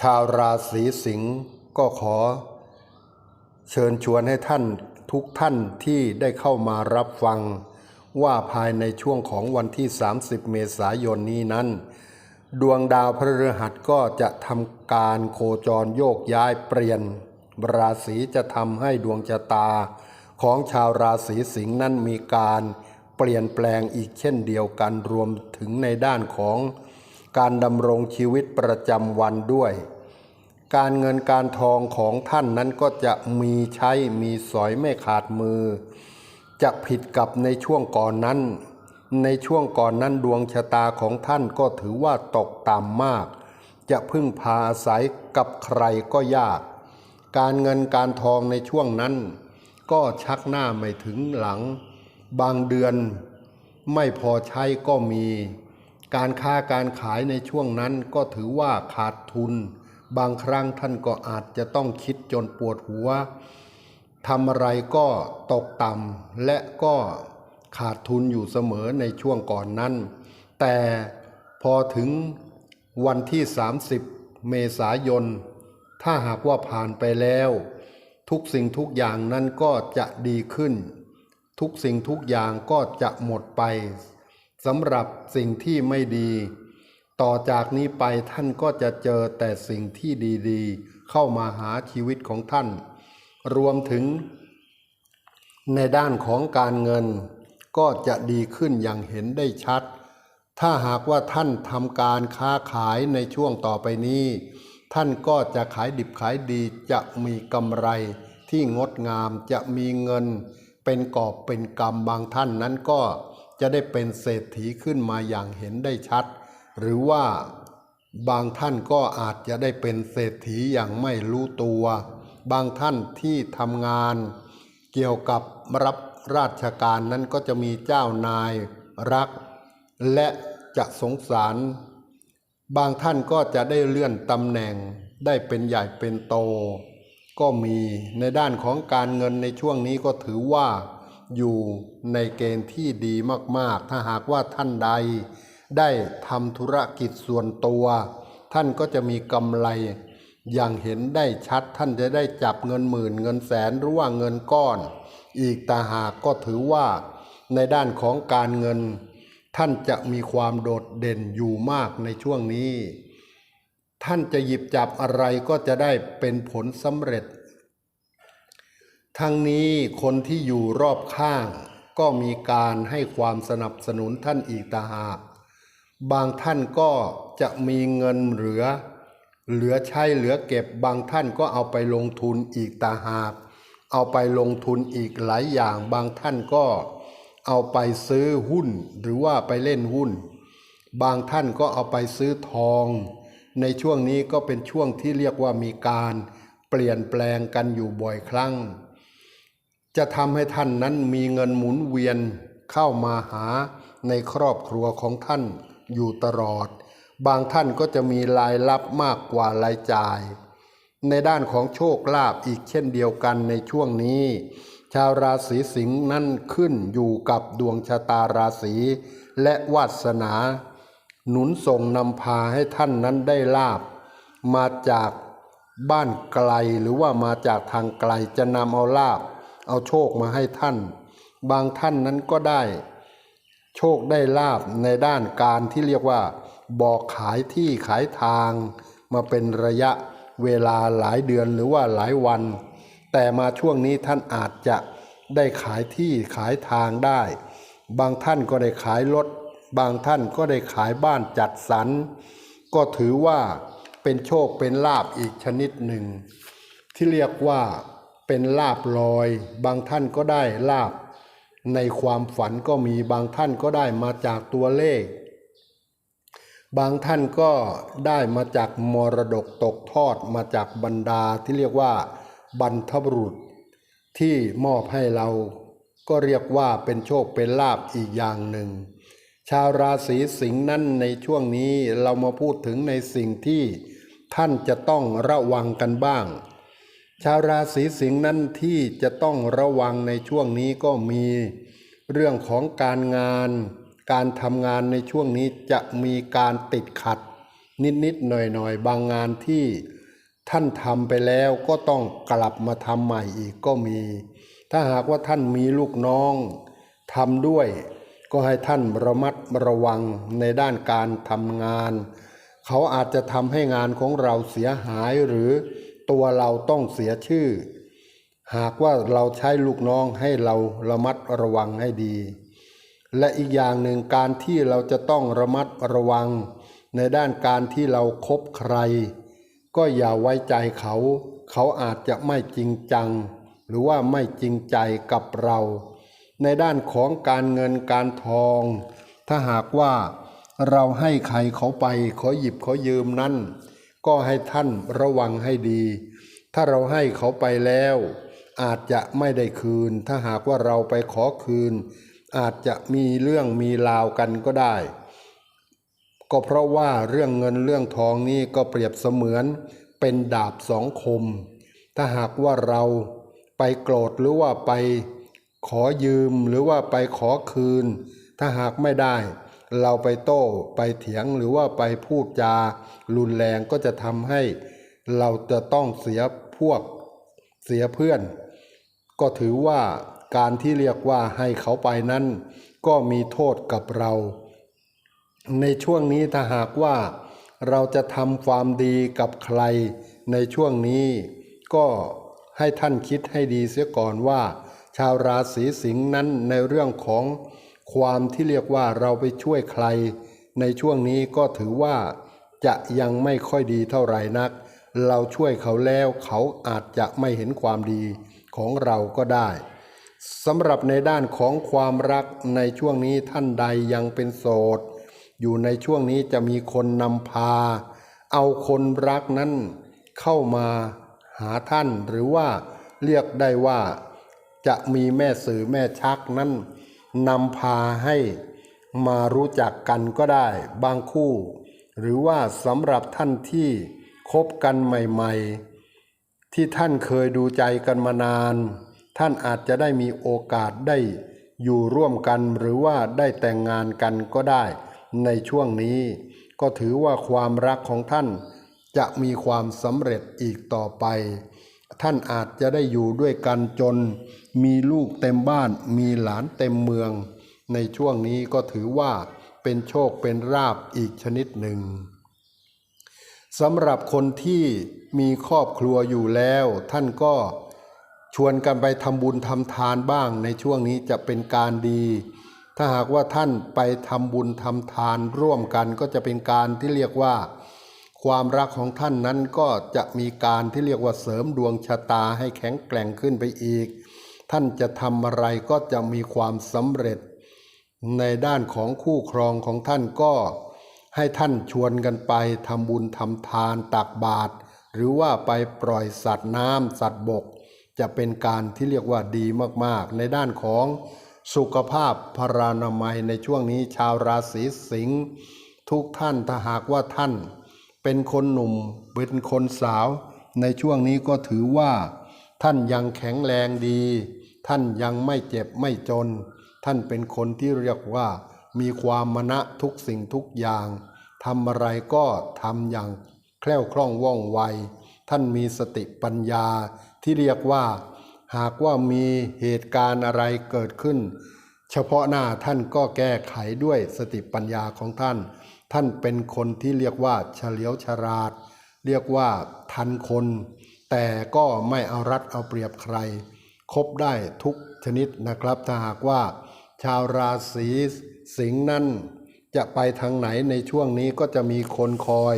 ชาวราศีสิงห์ก็ขอ เชิญชวนให้ท่านทุกท่านที่ได้เข้ามารับฟัง ว่าภายในช่วงของวันที่ 30 เมษายนนี้นั้น ดวงดาวพระฤหัสก็จะทำการโคจรโยกย้ายเปลี่ยน ราศีจะทำให้ดวงชะตา ของชาวราศีสิงห์นั้นมีการเปลี่ยนแปลงอีกเช่นเดียวกันรวมถึงในด้านของการดำรงชีวิตประจำวันด้วย การเงินการทองของท่านนั้นก็จะมีใช้มีสอยไม่ขาดมือ จะผิดกับในช่วงก่อนนั้น ในช่วงก่อนนั้นดวงชะตาของท่านก็ถือว่าตกต่ำมาก จะพึ่งพาอาศัยกับใครก็ยาก การเงินการทองในช่วงนั้น ก็ชักหน้าไม่ถึงหลัง บางเดือนไม่พอใช้ก็มี การค้าการขายในช่วงนั้นก็ถือว่าขาดทุน บางครั้งท่านก็อาจจะต้องคิดจนปวดหัวทำอะไรก็ตกต่ำและก็ขาดทุนอยู่เสมอในช่วงก่อนนั้น แต่พอถึงวันที่ 30 เมษายน ถ้าหากว่าผ่านไปแล้ว ทุกสิ่งทุกอย่างนั้นก็จะดีขึ้น ทุกสิ่งทุกอย่างก็จะหมดไปสำหรับสิ่งที่ไม่ดี ต่อจากนี้ไปท่านก็จะเจอแต่สิ่งที่ดีๆ เข้ามาหาชีวิตของท่าน รวมถึง ในด้านของการเงินก็จะดีขึ้นอย่างเห็นได้ชัด ถ้าหากว่าท่านทำการค้าขายในช่วงต่อไปนี้ ท่านก็จะขายดิบขายดีจะมีกำไรที่งดงามจะมีเงิน เป็นกอบเป็นกำบางท่านนั้นก็จะได้เป็นเศรษฐีขึ้นมาอย่างเห็นได้ชัด หรือว่าบางท่านก็อาจจะได้เป็นเศรษฐีอย่างไม่รู้ตัว บางท่านที่ทำงานเกี่ยวกับรับราชการนั้นก็จะมีเจ้านายรัก และจะสงสาร บางท่านก็จะได้เลื่อนตำแหน่งได้เป็นใหญ่เป็นโต ก็มีในด้านของการเงินในช่วงนี้ก็ถือว่าอยู่ในเกณฑ์ที่ดีมาก ๆ ถ้าหากว่าท่านใด ได้ทำธุรกิจส่วนตัว ท่านก็จะมีกำไร อย่างเห็นได้ชัดท่านจะได้จับเงินหมื่นเงินแสนหรือว่าเงินก้อน อีกตาหากก็ถือว่า ในด้านของการเงิน ท่านจะมีความโดดเด่นอยู่มากในช่วงนี้ ท่านจะหยิบจับอะไรก็จะได้เป็นผลสำเร็จ ทั้งนี้คนที่อยู่รอบข้างก็มีการให้ความสนับสนุนท่านอีกตาหาก บางท่านก็จะมีเงินเหลือ เหลือใช้เหลือเก็บบางท่านก็เอาไปลงทุนอีกตาหาก เอาไปลงทุนอีกหลายอย่าง บางท่านก็เอาไปซื้อหุ้นหรือว่าไปเล่นหุ้น บางท่านก็เอาไปซื้อทอง ในช่วงนี้ก็เป็นช่วงที่เรียกว่ามีการเปลี่ยนแปลงกันอยู่บ่อยครั้ง จะทำให้ท่านนั้นมีเงินหมุนเวียนเข้ามาหาในครอบครัวของท่าน อยู่ตลอด บางท่านก็จะมีรายรับมากกว่ารายจ่าย ในด้านของโชคลาภอีกเช่นเดียวกันในช่วงนี้ ชาวราศีสิงห์นั้นขึ้นอยู่กับดวงชะตาราศีและวาสนา หนุนส่งนำพาให้ท่านนั้นได้ลาบ มาจากบ้านไกลหรือว่ามาจากทางไกลจะนำเอาลาบ เอาโชคมาให้ท่าน บางท่านนั้นก็ได้ โชคได้ลาบในด้านการที่เรียกว่า บอกขายที่ขายทาง มาเป็นระยะเวลาหลายเดือนหรือว่าหลายวัน แต่มาช่วงนี้ท่านอาจจะได้ขายที่ขายทางได้ บางท่านก็ได้ขายรถบางท่านก็ได้ขายบ้านจัดสรรก็ถือว่าเป็นโชคเป็นลาบอีกชนิดหนึ่ง ที่เรียกว่าเป็นลาบลอย บางท่านก็ได้ลาบ ในความฝันก็มีบางท่านก็ได้มาจากตัวเลข บางท่านก็ได้มาจากมรดกตกทอดมาจากบรรดาที่เรียกว่า บรรพบุรุษ ที่มอบให้เราก็เรียกว่าเป็นโชคเป็นลาบอีกอย่างหนึ่ง ชาวราศีสิงห์นั้นในช่วงนี้เรามาพูดถึงในสิ่งที่ท่านจะต้องระวังกันบ้าง ชาวราศีสิงห์นั้นที่จะต้องระวังในช่วงนี้ก็มีเรื่องของการงาน การทำงานในช่วงนี้จะมีการติดขัด นิดๆหน่อยๆ บางงานที่ท่านทำไปแล้วก็ต้องกลับมาทำใหม่อีกก็มี ถ้าหากว่าท่านมีลูกน้องทำด้วย ก็ให้ท่านระมัดระวังในด้านการทำงาน เขาอาจจะทำให้งานของเราเสียหายหรือ ตัวเราต้องเสียชื่อ หากว่าเราใช้ลูกน้องให้เราระมัดระวังให้ดี และอีกอย่างหนึ่งการที่เราจะต้องระมัดระวัง ในด้านการที่เราครบใคร ก็อย่าไว้ใจเขา เขาอาจจะไม่จริงจัง หรือว่าไม่จริงใจกับเรา ในด้านของการเงินการทอง ถ้าหากว่าเราให้ใครเขาไปขอหยิบขอยืมนั่น ก็ให้ท่านระวังให้ดี ถ้าเราให้เขาไปแล้ว อาจจะไม่ได้คืน ถ้าหากว่าเราไปขอคืน อาจจะมีเรื่องมีราวกันก็ได้ ก็เพราะว่าเรื่องเงินเรื่องทองนี้ก็เปรียบเสมือนเป็นดาบสองคม ถ้าหากว่าเราไปโกรธหรือว่าไปขอยืมหรือว่าไปขอคืน ถ้าหากไม่ได้ เราไปโต้ไปเถียงหรือว่าไปพูดจารุนแรงก็จะทำให้เราจะต้องเสียพวกเสียเพื่อน ก็ถือว่าการที่เรียกว่าให้เขาไปนั้น ก็มีโทษกับเรา ในช่วงนี้ถ้าหากว่าเราจะทำความดีกับใครในช่วงนี้ ก็ให้ท่านคิดให้ดีเสียก่อนว่า ชาวราศีสิงห์นั้นในเรื่องของ ความที่เรียกว่าเราไปช่วยใคร ในช่วงนี้ก็ถือว่าจะยังไม่ค่อยดีเท่าไหร่นัก เราช่วยเขาแล้วเขาอาจจะไม่เห็นความดีของเราก็ได้สำหรับในด้านของความรักในช่วงนี้ท่านใดยังเป็นโสด อยู่ในช่วงนี้จะมีคนนำพา เอาคนรักนั้นเข้ามาหาท่านหรือว่าเรียกได้ว่าจะมีแม่สื่อแม่ชักนั้น นำพาให้มารู้จักกันก็ได้บางคู่ หรือว่าสำหรับท่านที่คบกันใหม่ๆ ที่ท่านเคยดูใจกันมานาน ท่านอาจจะได้มีโอกาสได้อยู่ร่วมกันหรือว่าได้แต่งงานกันก็ได้ ในช่วงนี้ ก็ถือว่าความรักของท่านจะมีความสำเร็จอีกต่อไป ท่านอาจจะได้อยู่ด้วยกันจน มีลูกเต็มบ้าน มีหลานเต็มเมือง ในช่วงนี้ก็ถือว่าเป็นโชคเป็นราบอีกชนิดหนึ่งสำหรับคนที่มีครอบครัวอยู่แล้ว ท่านก็ชวนกันไปทำบุญทำทานบ้าง ในช่วงนี้จะเป็นการดี ถ้าหากว่าท่านไปทำบุญทำทานร่วมกันก็จะเป็นการที่เรียกว่า ความรักของท่านนั้นก็จะมีการที่เรียกว่าเสริมดวงชะตาให้แข็งแกร่งขึ้นไปอีก ท่านจะทำอะไรก็จะมีความสำเร็จ ในด้านของคู่ครองของท่านก็ให้ท่านชวนกันไปทำบุญทำทานตักบาตรหรือว่าไปปล่อยสัตว์น้ำสัตว์บก จะเป็นการที่เรียกว่าดีมากๆ ในด้านของสุขภาพพรานามัยในช่วงนี้ชาวราศีสิงห์ทุกท่านถ้าหากว่าท่าน เป็นคนหนุ่ม เป็นคนสาว ในช่วงนี้ก็ถือว่า ท่านยังแข็งแรงดี ท่านยังไม่เจ็บไม่จน ท่านเป็นคนที่เรียกว่า มีความมณะทุกสิ่งทุกอย่างทำอะไรก็ทำอย่างแคล่วคล่องว่องไว ท่านมีสติปัญญาที่เรียกว่า หากว่ามีเหตุการณ์อะไรเกิดขึ้น เฉพาะหน้าท่านก็แก้ไขด้วยสติปัญญาของท่าน ท่านเป็นคนที่เรียกว่าเฉลียวฉลาด เรียกว่าทันคน แต่ก็ไม่เอารัดเอาเปรียบใครครบได้ทุกชนิดนะครับถ้าหากว่า ชาวราศีสิงห์นั้นจะไปทางไหนในช่วงนี้ก็จะมีคนคอย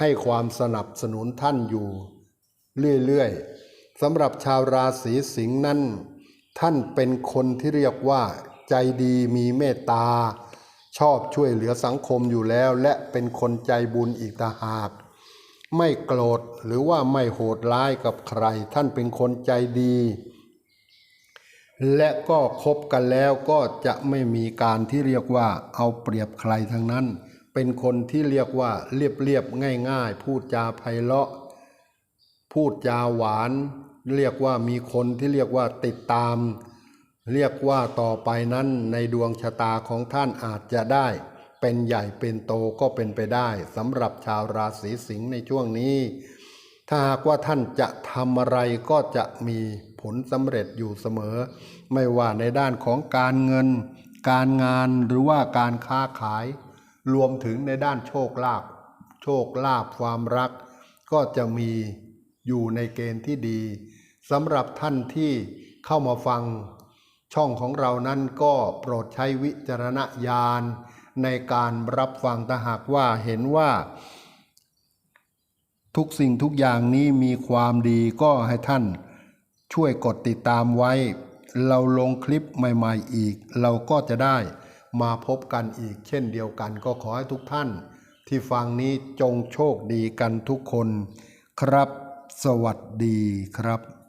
ให้ความสนับสนุนท่านอยู่ เรื่อยๆสำหรับชาวราศีสิงห์นั้นท่านเป็นคนที่เรียกว่า ใจดีมีเมตตา ชอบช่วยเหลือสังคมอยู่แล้ว และเป็นคนใจบุญอีกต่าหาก ไม่โกรธหรือว่าไม่โหดร้ายกับใคร ท่านเป็นคนใจดี และก็คบกันแล้วก็จะไม่มีการที่เรียกว่าเอาเปรียบใครทั้งนั้น เป็นคนที่เรียกว่าเรียบเรียบๆง่ายๆ พูดจาไพเราะ พูดจาหวาน เรียกว่ามีคนที่เรียกว่าติดตาม เรียกว่าต่อไปนั้นในดวงชะตาของท่านอาจจะได้ เป็นใหญ่เป็นโตก็เป็นไปได้สำหรับชาวราศีสิงห์ในช่วงนี้ ถ้าหากว่าท่านจะทำอะไรก็จะมีผลสำเร็จอยู่เสมอ ไม่ว่าในด้านของการเงิน การงานหรือว่าการค้าขาย รวมถึงในด้านโชคลาภโชคลาภความรัก ก็จะมีอยู่ในเกณฑ์ที่ดีสำหรับท่านที่เข้ามาฟัง ช่องของเรานั้นก็โปรดใช้วิจารณญาณในการรับฟังถ้าหากว่าเห็นว่า ทุกสิ่งทุกอย่างนี้มีความดีก็ให้ท่านช่วยกดติดตามไว้ เราลงคลิปใหม่ ๆ อีก เราก็จะได้มาพบกันอีก เช่นเดียวกันก็ขอให้ทุกท่าน ที่ฟังนี้จงโชคดีกันทุกคน ครับ สวัสดีครับ